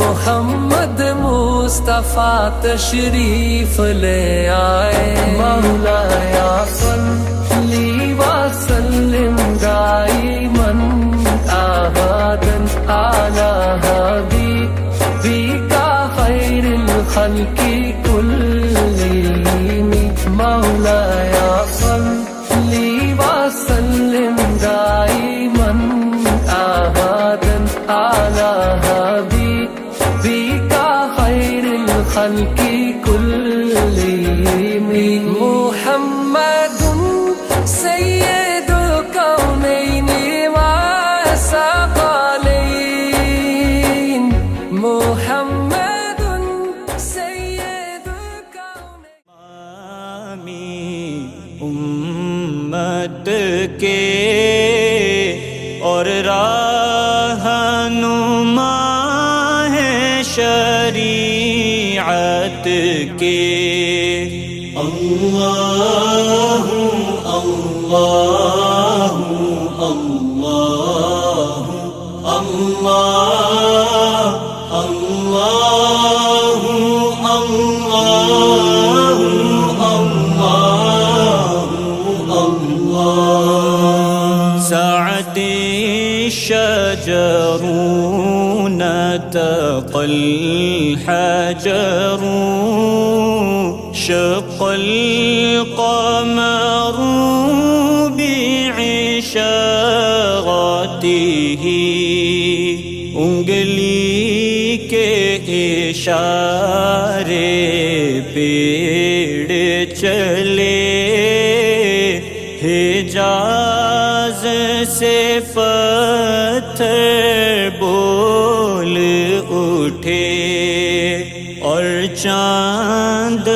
मोहम्मद मुस्तफ़ा तशरीफ़ ले आए। मौलाया الخلق كلهم مولاي صل وسلم دائما أبدا على حبيبك خير الخلق كلهم کے اور راہ نما ہے شریعت کے اللہ اللہ اللہ اللہ الشجر نتقى الحجر شق القمر بعشاغته انگلی کے پیڑ چلے حجاز سے پتھر بول اٹھے اور چاند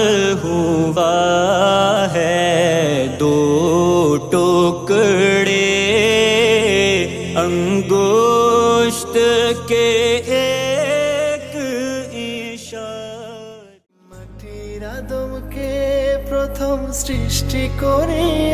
ہوا ہے دو ٹکڑے انگوشت کے ایک ایشان دم کے پرتھم سرشٹی کرے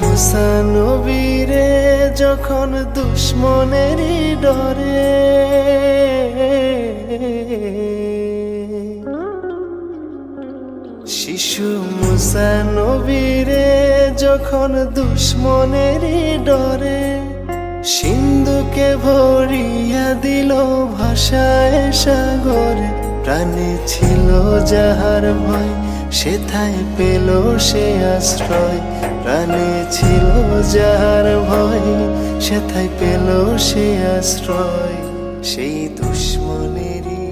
মুসা যখন দুশ্মনেরই ডরে। শিশু মুসা নবীরে যখন দুশ্মনেরই ডরে, সিন্ধুকে ভরিয়া দিল ভাষায় সাগরে। প্রাণে ছিল যাহার ভয় সেথায় পেল সে আশ্রয় প্রাণে ছিল যাহার ভয় সেথায় পেল সে আশ্রয় সেই দুশ্মনেরই